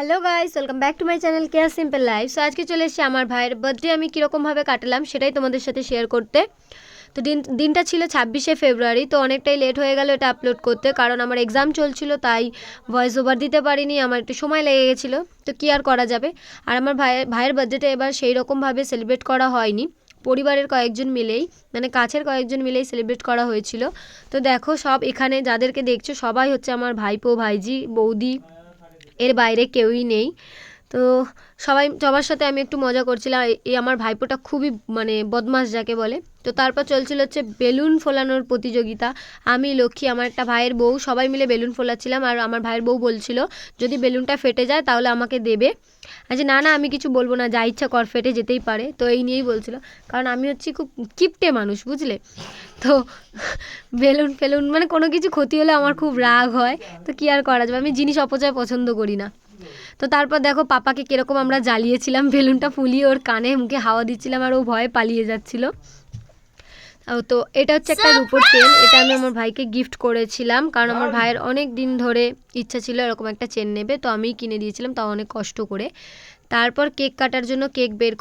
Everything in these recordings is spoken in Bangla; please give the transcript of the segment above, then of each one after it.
Hello guys welcome back to my channel care simple life so আজকে চলে এসেছি আমার ভাইয়ের বার্থডে আমি কীরকমভাবে কাটালাম সেটাই তোমাদের সাথে শেয়ার করতে। তো দিন, দিনটা ছিল ছাব্বিশে ফেব্রুয়ারি, তো অনেকটাই লেট হয়ে গেল এটা আপলোড করতে। কারণ আমার এক্সাম চলছিল, তাই ভয়েস ওভার দিতে পারিনি, আমার একটু সময় লেগে গেছিল। তো কী আর করা যাবে? আর আমার ভাইয়ের ভাইয়ের বার্থডেটা এবার সেই রকমভাবে সেলিব্রেট করা হয়নি। পরিবারের কয়েকজন মিলেই মানে কাছের কয়েকজন মিলেই সেলিব্রেট করা হয়েছিল। তো দেখো সব এখানে যাদেরকে দেখছ, সবাই হচ্ছে আমার ভাইপো, ভাইজি, বৌদি এর বাইরে কেউই নেই। তো সবাই, সবার সাথে আমি একটু মজা করছিলাম। এই আমার ভাইপোটা খুবই মানে বদমাস যাকে বলে। তো তারপর চলছিল হচ্ছে বেলুন ফোলানোর প্রতিযোগিতা। আমি, লক্ষ্মী, আমার একটা ভাইয়ের বউ, সবাই মিলে বেলুন ফোলাচ্ছিলাম। আর আমার ভাইয়ের বউ বলছিল, যদি বেলুনটা ফেটে যায় তাহলে আমাকে দেবে। আচ্ছা না না, আমি কিছু বলব না, যা ইচ্ছা কর, ফেটে যেতেই পারে। তো এই নিয়েই বলছিল। কারণ আমি হচ্ছি খুব কিপটে মানুষ, বুঝলে? তো বেলুন ফেলুন মানে কোনো কিছু ক্ষতি হলে আমার খুব রাগ হয়। তো কী আর করা যাবে? আমি জিনিস অপচয় পছন্দ করি না। তো তারপর দেখো পাপাকে কীরকম আমরা জ্বালিয়েছিলাম বেলুনটা ফুলিয়ে ওর কানে মুখে হাওয়া দিচ্ছিলাম আর ও ভয়ে পালিয়ে যাচ্ছিল। তো এটা হচ্ছে একটা রূপোর চেন এটা আমি আমার ভাইকে গিফট করেছিলাম কারণ আমার ভাইয়ের অনেক দিন ধরে ইচ্ছা ছিল এরকম একটা চেন নেবে তো আমি কিনে দিয়েছিলাম তাও অনেক কষ্ট করে। তারপর কেক কাটার জন্য কেক বের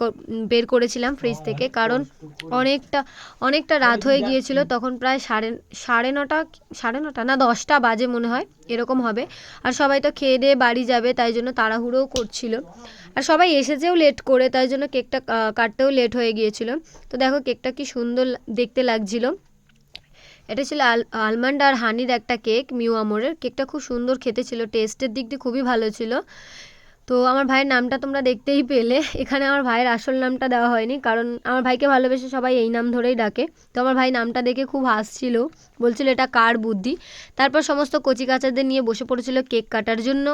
বের করেছিলাম ফ্রিজ থেকে। কারণ অনেকটা অনেকটা রাত হয়ে গিয়েছিল, তখন প্রায় সাড়ে সাড়ে নটা সাড়ে নটা না দশটা বাজে মনে হয়, এরকম হবে। আর সবাই তো খেয়ে দিয়ে বাড়ি যাবে, তাই জন্য তাড়াহুড়োও করছিল। আর সবাই এসেছেও লেট করে, তাই জন্য কেকটা কাটতেও লেট হয়ে গিয়েছিল। তো দেখো কেকটা কি সুন্দর দেখতে লাগছিল। এটা ছিল আল আলমন্ড আর হানির একটা কেক মিউ আমরের কেকটা খুব সুন্দর খেতে ছিল টেস্টের দিক দিয়ে খুবই ভালো ছিল। তো আমার ভাইয়ের নামটা তোমরা দেখতেই পেলে। এখানে আমার ভাইয়ের আসল নামটা দেওয়া হয়নি, কারণ আমার ভাইকে ভালোবেসে সবাই এই নাম ধরেই ডাকে। তো আমার ভাই নামটা দেখে খুব হাসছিল, বলছিল, এটা কার বুদ্ধি? তারপর সমস্ত কচি কাচাদের নিয়ে বসে পড়েছিল কেক কাটার জন্য।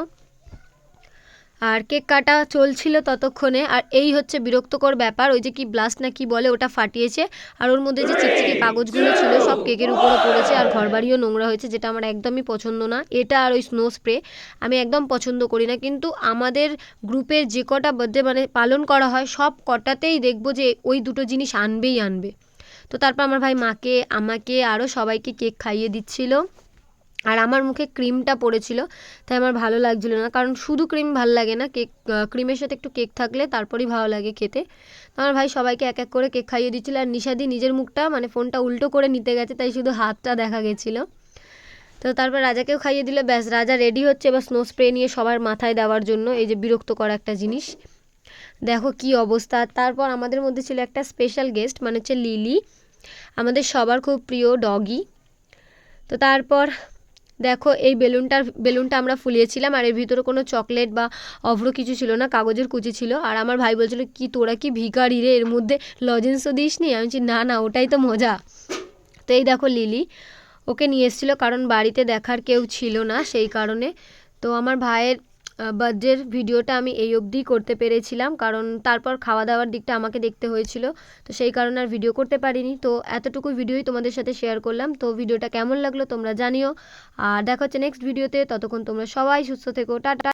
আর কেক কাটা চলছিল ততক্ষণে, আর এই হচ্ছে বিরক্তকর ব্যাপার, ওই যে কি ব্লাস্ট না কি বলে ওটা ফাটিয়েছে, আর ওর মধ্যে যে চিকচিকে কাগজগুলো ছিল সব কেকের উপরে পড়েছে, আর ঘরবাড়িও নোংরা হয়েছে, যেটা আমার একদমই পছন্দ না, এটা আর ওই স্নো স্প্রে আমি একদম পছন্দ করি না, কিন্তু আমাদের গ্রুপের যে কটা বার্থডে মানে পালন করা হয়, সব কটাতেই দেখব যে ওই দুটো জিনিস আনবেই আনবে। তো তারপর আমার ভাই মাকে, আমাকে, আরও সবাইকে কেক খাইয়ে দিচ্ছিল। আর আমার মুখে ক্রিমটা পড়েছিল, তাই আমার ভালো লাগছিল না। কারণ শুধু ক্রিম ভালো লাগে না কেক ক্রিমের সাথে একটু কেক থাকলে তারপরেই ভালো লাগে খেতে। তো আমার ভাই সবাইকে এক এক করে কেক খাইয়ে দিচ্ছিল আর নিশাদি নিজের মুখটা মানে ফোনটা উল্টো করে নিতে গেছে, তাই শুধু হাতটা দেখা গেছিল। তো তারপর রাজাকেও খাইয়ে দিলে। ব্যাস, রাজা রেডি হচ্ছে এবার স্নো স্প্রে নিয়ে সবার মাথায় দেওয়ার জন্য, এই যে বিরক্তকর একটা জিনিস। দেখো কি অবস্থা। তারপর আমাদের মধ্যে ছিল একটা স্পেশাল গেস্ট মানে হচ্ছে লিলি। আমাদের সবার খুব প্রিয় ডগি তো তারপর দেখো, এই বেলুনটার, বেলুনটা আমরা ফুলিয়েছিলাম আর এর ভিতরে কোনো চকলেট বা অভ্র কিছু ছিল না, কাগজের কুচি ছিল। আর আমার ভাই বলছিল, কি তোরা কি ভিকারি রে, এর মধ্যে লজেন্সও দিস নি আমি বলছি, না না, ওটাই তো মজা। তো এই দেখো লিলি, ওকে নিয়ে এসেছিল, কারণ বাড়িতে দেখার কেউ ছিল না সেই কারণে। তো আমার ভাইয়ের বার্থডের ভিডিওটা আমি এই অবধি করতে পেরেছিলাম, কারণ তারপর খাওয়া দাওয়ার দিকটা আমাকে দেখতে হয়েছিল, তো সেই কারণে আর ভিডিও করতে পারিনি। তো এতটুকু ভিডিওই তোমাদের সাথে শেয়ার করলাম, তো ভিডিওটা কেমন লাগল তোমরা জানিও। আর দেখা হচ্ছে নেক্সট ভিডিওতে ততক্ষণ তোমরা সবাই সুস্থ থেকো, টাটা!